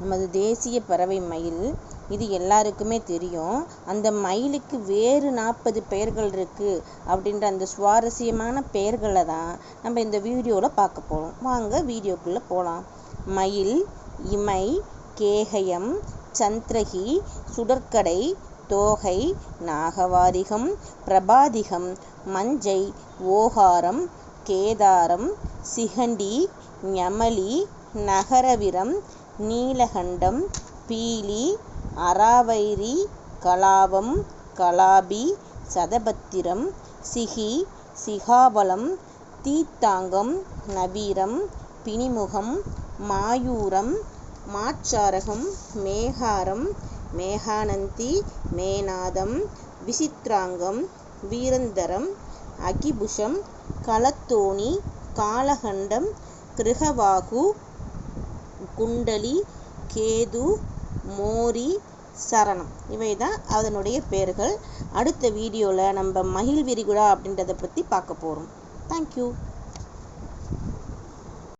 நமது தேசிய பறவை மயில். இது எல்லாருக்குமே தெரியும். அந்த மயிலுக்கு வேறு நாற்பது பெயர்கள் இருக்குது அப்படின்ற அந்த சுவாரஸ்யமான பெயர்களை தான் நம்ம இந்த வீடியோவில் பார்க்க போகிறோம் வாங்க வீடியோக்குள்ளே போகலாம் மயில் இமை கேகயம் சந்திரகி சுடற்கடை தோகை நாகவாரிகம் பிரபாதிகம் மஞ்சை ஓகாரம் கேதாரம் சிகண்டி ஞமலி நகரவிரம் நீலகண்டம் பீலி அராவைரி கலாவம் கலாபி சதபத்திரம் சிகி சிகாபலம் தீத்தாங்கம் நவீரம் பிணிமுகம் மாயூரம் மாச்சாரகம் மேகாரம் மேகானந்தி மேநாதம் விசித்ராங்கம் வீரந்தரம் அகிபுஷம் கலத்தோணி காலகண்டம் கிருகவாகு குண்டலி கேது மோரி சரணம். இவை தான் அதனுடைய பெயர்கள். அடுத்த வீடியோவில் நம்ம மகிழ்விரிகுடா அப்படின்றத பற்றி பார்க்க போகிறோம் தேங்க்யூ